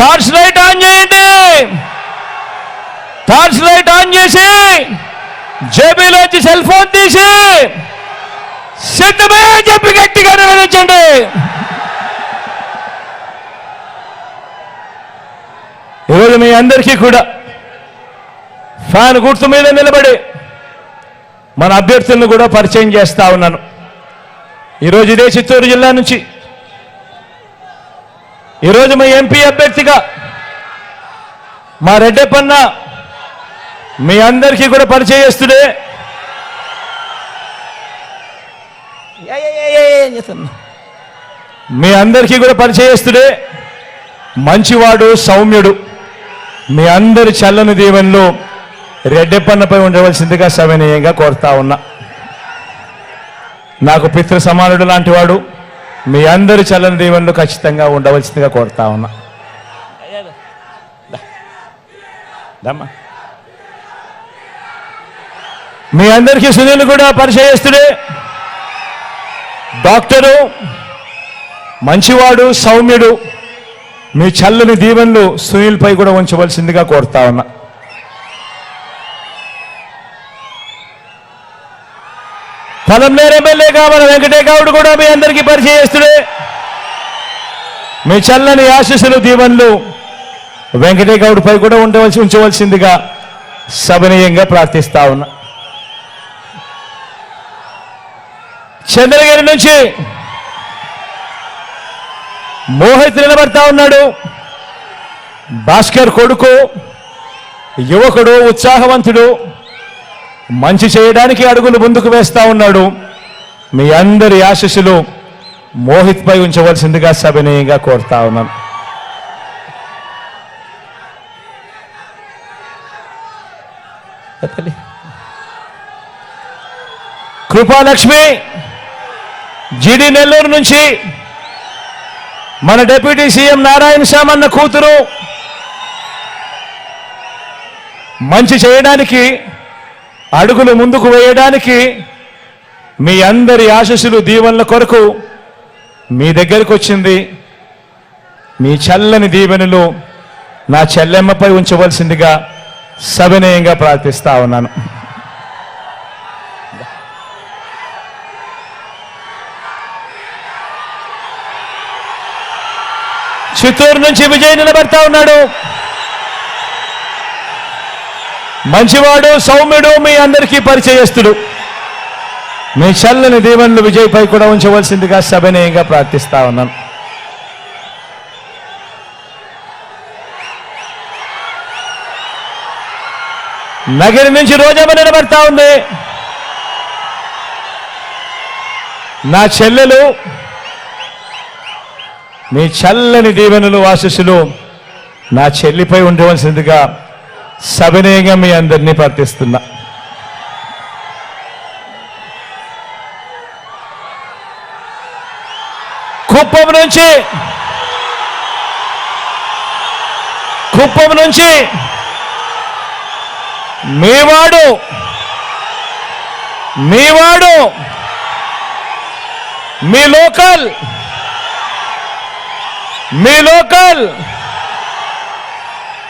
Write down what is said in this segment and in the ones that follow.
Torch light on చేయండి. Torch light on చేసి జేబీలోంచి సెల్ ఫోన్ తీసి సిద్ధమే చెప్పి గట్టిగా నిర్వహించండి ఈరోజు మీ అందరికీ కూడా ఫ్యాన్ గుర్తు మీద నిలబడి మన అభ్యర్థులను కూడా పరిచయం చేస్తా ఉన్నాను. ఈరోజు ఇదే చిత్తూరు జిల్లా నుంచి ఈరోజు మీ ఎంపీ అభ్యర్థిగా మా రెడ్డప్పన్న మీ అందరికీ కూడా పరిచయం చేస్తుడే మీ అందరికీ కూడా పరిచయం చేస్తుడే మంచివాడు సౌమ్యుడు. మీ అందరి చల్లని దీవెనలు రెడ్డెప్పన్నపై ఉండవలసిందిగా సవినయంగా కోరుతా ఉన్నా. నాకు పితృ సమానుడు లాంటి వాడు. మీ అందరి చల్లని దీవెనలు ఖచ్చితంగా ఉండవలసిందిగా కోరుతా ఉన్నా. మీ అందరికీ సునీల్ కూడా పరిచయస్తుడే డాక్టరు మంచివాడు సౌమ్యుడు మీ చల్లని దీవెనలు సునీల్పై కూడా ఉంచవలసిందిగా కోరుతా ఉన్నా. పొలంనేరు ఎమ్మెల్యే కావాలి వెంకటే గౌడ్ కూడా మీ అందరికీ పరిచయస్తుడే. మీ చల్లని ఆశీస్సులు దీవెనలు వెంకటే గౌడ్ పై కూడా ఉండవలసి ఉంచవలసిందిగా సభనీయంగా ప్రార్థిస్తా ఉన్నా. చంద్రగిరి నుంచి మోహిత్ నిలబడతా ఉన్నాడు. భాస్కర్ కొడుకు యువకుడు ఉత్సాహవంతుడు. మంచి చేయడానికి అడుగులు ముందుకు వేస్తా ఉన్నాడు మీ అందరి ఆశీస్సులు మోహిత్ పై ఉంచవలసిందిగా సవినయంగా కోరుతా ఉన్నాను తల్లి. కృపాలక్ష్మి జిడి నెల్లూరు నుంచి మన డిప్యూటీ సీఎం నారాయణ స్వామి అన్న కూతురు మంచి చేయడానికి అడుగులు ముందుకు వేయడానికి మీ అందరి ఆశస్సులు దీవెనల కొరకు మీ దగ్గరకు వచ్చింది. మీ చల్లని దీవెనలు నా చెల్లెమ్మపై ఉంచవలసిందిగా సవినయంగా ప్రార్థిస్తా ఉన్నాను. చిత్తూరు నుంచి విజయ్ నిలబడతా ఉన్నాడు. మంచివాడు సౌమ్యుడు మీ అందరికీ పరిచయస్తుడు. మీ చల్లని దీవెనలు విజయ్పై కూడా ఉంచవలసిందిగా సభనీయంగా ప్రార్థిస్తా ఉన్నాను. నగరి నుంచి రోజమ్మ నిలబడతా ఉంది. నా చెల్లెలు మీ చల్లని దీవెనలు ఆశస్సులు నా చెల్లిపై ఉండవలసిందిగా సవినయంగా మీ అందరినీ ప్రార్థిస్తున్నా. కుప్పం నుంచి కుప్పం నుంచి మీవాడు మీవాడు మీ లోకల్ మీ లోకల్.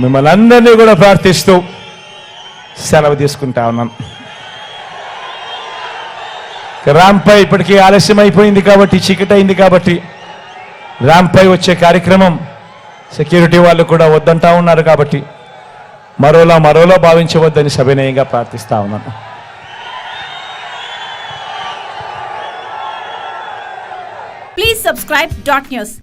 మిమ్మల్ని అందరినీ కూడా ప్రార్థిస్తూ సెలవు తీసుకుంటా ఉన్నాను రాంపై ఇప్పటికీ ఆలస్యం అయిపోయింది కాబట్టి చీకటి అయింది కాబట్టి రాంపై వచ్చే కార్యక్రమం సెక్యూరిటీ వాళ్ళు కూడా వద్దంటా ఉన్నారు కాబట్టి మరోలా మరోలా భావించవద్దని సవినయంగా ప్రార్థిస్తా ఉన్నాను ప్లీజ్ సబ్స్క్రైబ్ డాట్ న్యూస్